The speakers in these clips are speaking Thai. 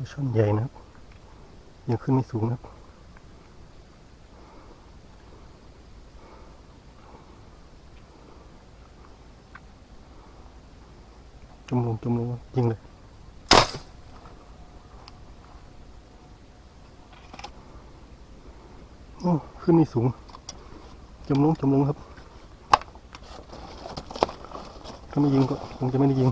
ปลาช่อนใหญ่นะครับ ยังขึ้นไม่สูงนะครับ จมลงจมลงยิงเลยโอ้ขึ้นไม่สูง จมลงจมลงครับ ถ้าไม่ยิงก็คงจะไม่ได้ยิง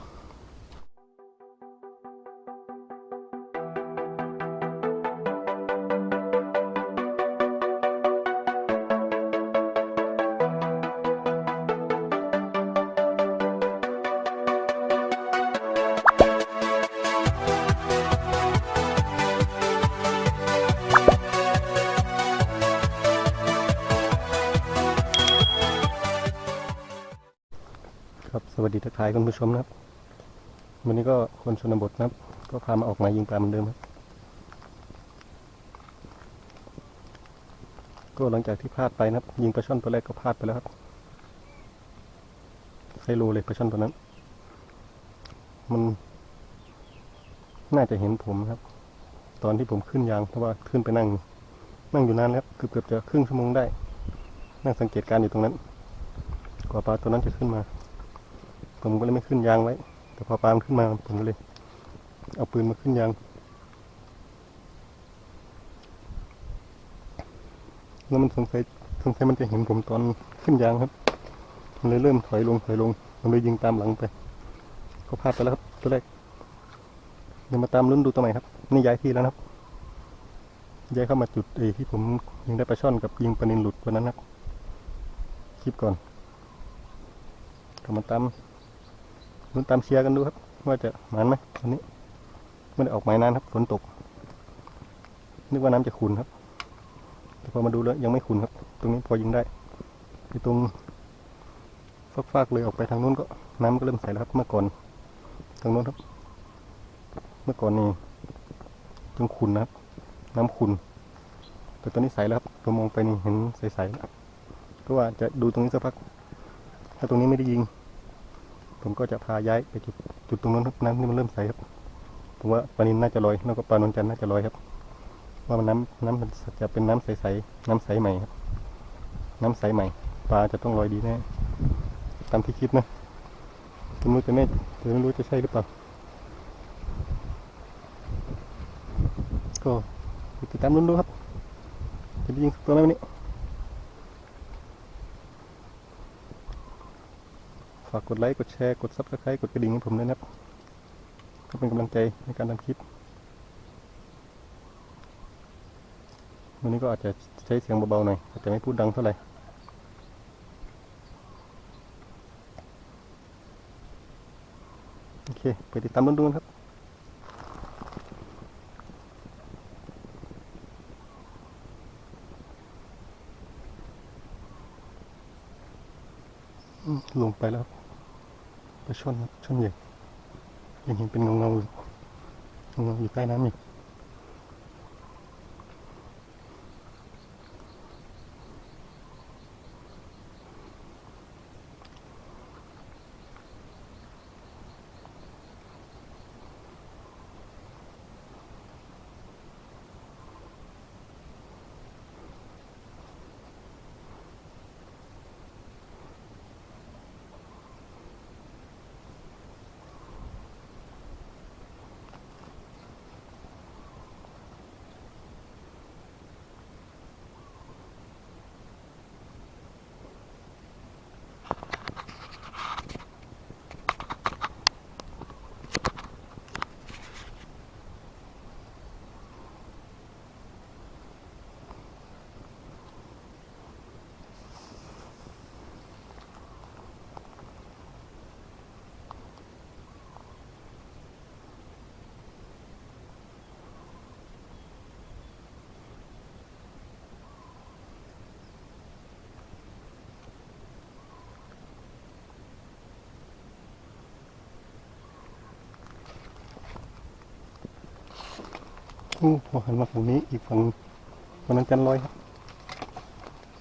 วัสดีทักทายคุณผู้ชมนะครับ วันนี้ก็คนชนบทนะครับ ก็พามาออกหมายยิงปลาเหมือนเดิมครับ ก็หลังจากที่พลาดไปนะครับ ยิงปลาช่อนตัวแรกก็พลาดไปแล้วครับใช้รูเลยปลาช่อนตัวนั้น มัน น่าจะเห็นผมครับ ตอนที่ผมขึ้นยางเพราะว่าขึ้นไปนั่ง นั่งอยู่นานแล้วเกือบเกือบจะครึ่งชั่วโมงได้ นั่งสังเกตการณ์อยู่ตรงนั้น กว่าปลาตัวนั้นจะขึ้นมา ผมก็เลยไม่ขึ้นยางไว้ แต่พอปลามขึ้นมาผมก็เลย เอาปืนมาขึ้นยาง แล้วมันสงสัยสงสัยมันจะเห็นผมตอนขึ้นยางครับ มันเลยเริ่มถอยลงถอยลง มันเลยยิงตามหลังไปก็พลาดไปแล้วครับตัวแรกเดี๋ยวมาตามลุ้นดูตัวใหม่ครับ นี่ย้ายที่แล้วครับ ย้ายเข้ามาจุดเอที่ผมยิงได้ปลาช่อนกับยิงปลานินหลุดวันนั้นครับ คลิปก่อนก็มาตาม ลุ้นตามเชียร์กันดูครับ ว่าจะหมานไหมวันนี้ไม่ได้ออกหมายนานครับฝนตก นึกว่าน้ำจะขุนครับ แต่พอมาดูแล้วยังไม่ขุนครับ ตรงนี้พอยิงได้ที่ตรงฟากๆเลยออกไปทางนู้นก็น้ำก็เริ่มใสแล้วครับ เมื่อก่อนทางนู้นครับ เมื่อก่อนนี่ตรงขุนนะครับ น้ำขุนแต่ตอนนี้ใสแล้วครับผมมองไปนี่เห็นใสๆแล้วก็ว่าจะดูตรงนี้สักพัก ถ้าตรงนี้ไม่ได้ยิง ผมก็จะพาย้ายไปจุดจุดตรงนั้นครับน้ำนี่มันเริ่มใสครับผมว่าปลานินน่าจะลอยแล้วก็ปลานนจันน่าจะลอยครับ ว่ามันน้ำน้ำมันจะเป็นน้ำใสๆน้ำใสใหม่ครับ น้ำใสใหม่ ปลาจะต้องลอยดีแน่ตามที่คิดนะผมรู้จะไม่แต่ไม่รู้จะใช่หรือเปล่าก็ติดตามลุ้นดูครับจะได้ยิงสักตัวไหมวันนี้ ฝากกดไลค์กดแชร์กด s u b สไครต์กดกระดิ่งให้ผมด้วยนะครับ ก็เป็นกำลังใจในการทำคลิป วันนี้ก็อาจจะใช้เสียงเบาๆหน่อยอาจจะไม่พูดดังเท่าไหร่โอเค ไปติดตามดูกันครับ ลงไปแล้วไปชนครับช่อนเหยียังเห็นเป็นเงาเงาอยู่เงาอยู่ใต้น้ำอีก โอ้พอหันมาฝั่งนี้อีกฝั่งฝั่งนั้นจันลอยครับ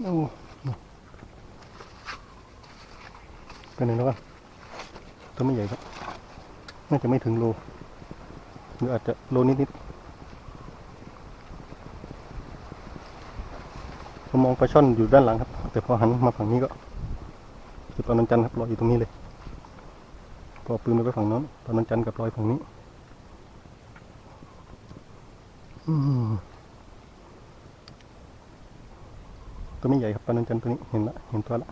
โอ้เป็ไหนแล้วกันตัวไม่ใหญ่ครับน่าจะไม่ถึงโลหรืออาจจะโลนิดนิๆผมมองปลาช่อนอยู่ด้านหลังครับ แต่พอหันมาฝั่งนี้ก็คือปลานันจันครับลอยอยู่ตรงนี้เลยพอปืนไปฝั่งนั้นปลานันจันกับลอยฝั่งนี้ ตัวไม่ใหญ่ครับปลานันจันตัวนี้เห็นละเห็นตัวละ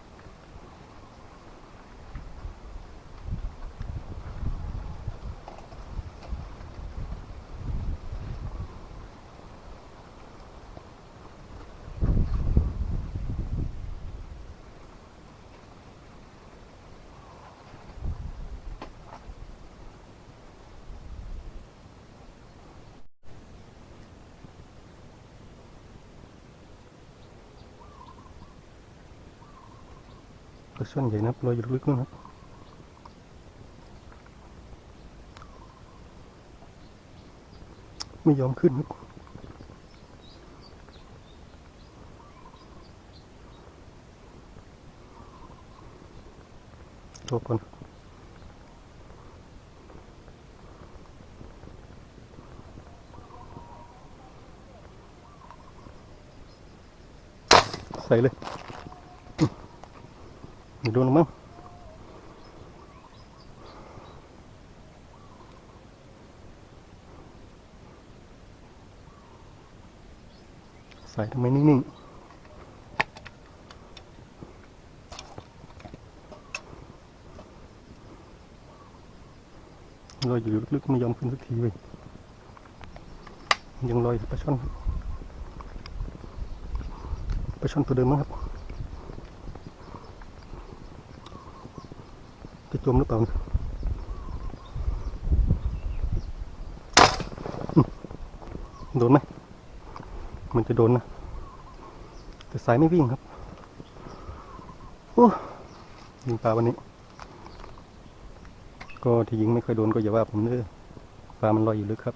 ปลาช่อนใหญ่นะครับลอยอยู่ลึกนู่นครับไม่ยอมขึ้นครับตัวก่อนใส่เลย ดนมั้งใส่ทำไมนิ่งๆลอยอยู่ลึกๆไม่ยอมขึ้นสักทีเว้ยยังลอยปลาช่อนปลาช่อนตัวเดิมมั้งครับ จมหรือเปล่าโดนไหม มันจะโดนนะ แต่สายไม่วิ่งครับ โอ้ยิงปลาวันนี้ ก็ที่ยิงไม่ค่อยโดนก็อย่าว่าผมเด้อปลามันลอยอยู่ลึกครับ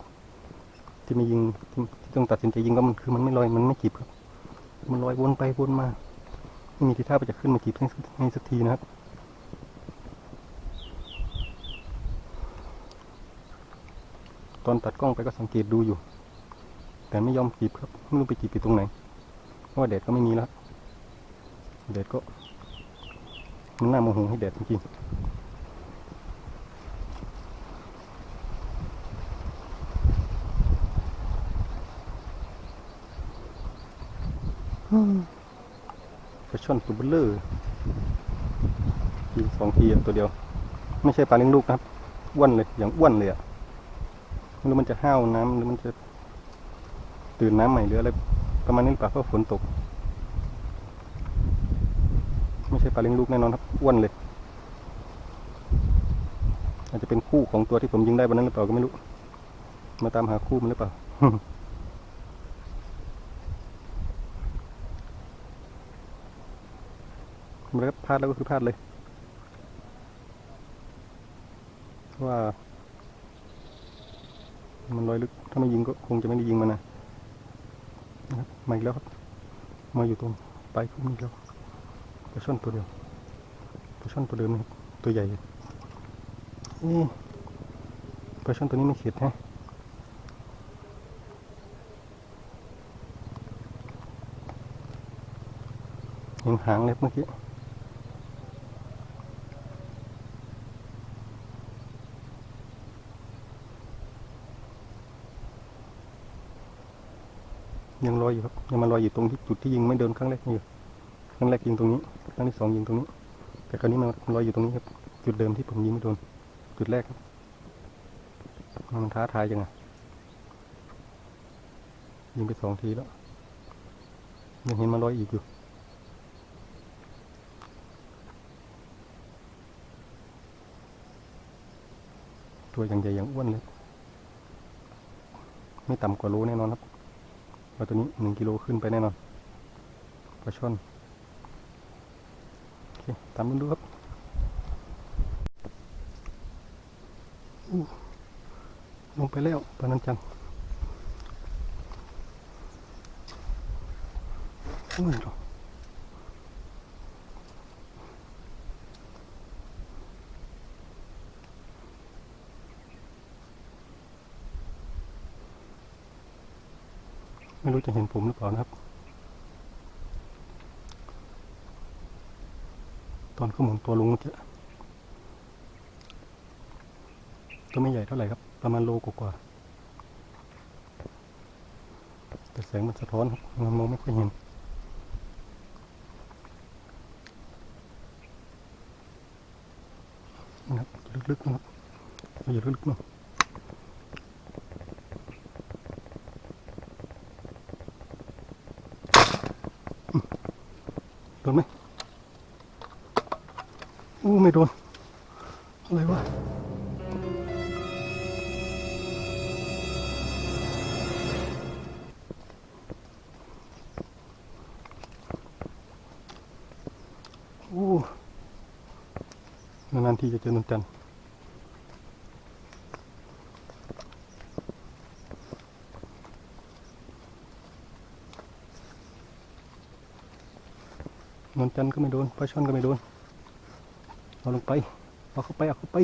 ที่ไม่ยิงที่ที่ต้องตัดสินใจยิงก็มันคือมันไม่ลอยมันไม่จีบครับ มันลอยวนไปวนมา ไม่มีทีท่าไปจะขึ้นมาจีบให้สักทีนะครับ ตอนตัดกล้องไปก็สังเกตดูอยู่ แต่ไม่ยอมจีบครับไม่รู้ไปจีบอยู่ตรงไหนเพราะว่าแดดก็ไม่มีแล้วแดดก็มันน่าโมโหให้แดดจริงปลาช่อนตัวเบลเลอร์ยิงสองทีตัวเดียว ไม่ใช่ปลาเลี้ยงลูกนะครับอ้วนเลยอย่างอ้วนเลยอะ ไม่รู้มันจะห้าวน้ำหรือมันจะตื่นน้ำใหม่หรืออะไรประมาณนี้หรือเปล่าเพราะฝนตก ไม่ใช่ปลาเลี้ยงลูกแน่นอนครับอ้วนเลย อาจจะเป็นคู่ของตัวที่ผมยิงได้วันนั้นหรือเปล่าก็ไม่รู้ มาตามหาคู่มันหรือเปล่ามันก็พลาดแล้วก็คือพลาดเลย ว่า มันลอยลึก ถ้าไม่ยิงก็คงจะไม่ได้ยิงมันนะนะครับมาอีกแล้วครับ มาอยู่ตรงปลายพุ่มอีกแล้วปลาช่อนตัวเดียวปลาช่อนตัวเดิมนะครับตัวใหญ่อยู่เอ๊ะปลาช่อนตัวนี้ไม่เข็ดแฮะเห็นหางเลยเมื่อกี้ ยังลอยอยู่ครับยังมาลอยอยู่ตรงที่จุดที่ยิงไม่เดินครั้งแรกอยู่ครั้งแรกยิงตรงนี้ครั้งที่สองยิงตรงนี้ แต่คราวนี้มันลอยอยู่ตรงนี้ครับ จุดเดิมที่ผมยิงไม่โดนจุดแรกครับมันท้าทายยังไงยิงไปสองทีแล้วยังเห็นมาลอยอีกอยู่ตัวอย่างใหญ่อย่างอ้วนเลย ไม่ต่ำกว่าโลแน่นอนครับ ปลาตัวนี้หนึ่งกิโลขึ้นไปแน่นอนปลาช่อนโอเคตามมันดูครับลงไปแล้วปลานันจังโอ้ยเหรอ ไม่รู้จะเห็นผมหรือเปล่านะครับ ตอนขามุนตัวลงจะตัวไม่ใหญ่เท่าไหร่ครับ ประมาณโลกว่าแต่แสงมันสะท้อนครับมันมองไม่ค่อยเห็นนะลึกๆนะอย่าลึกๆนะ นานๆที่จะเจอนนจันทร์นจันทร์ก็ไม่โดนปลาช่อนก็ไม่โดนเอาลงไป เอาเข้าไป เอาเข้าไป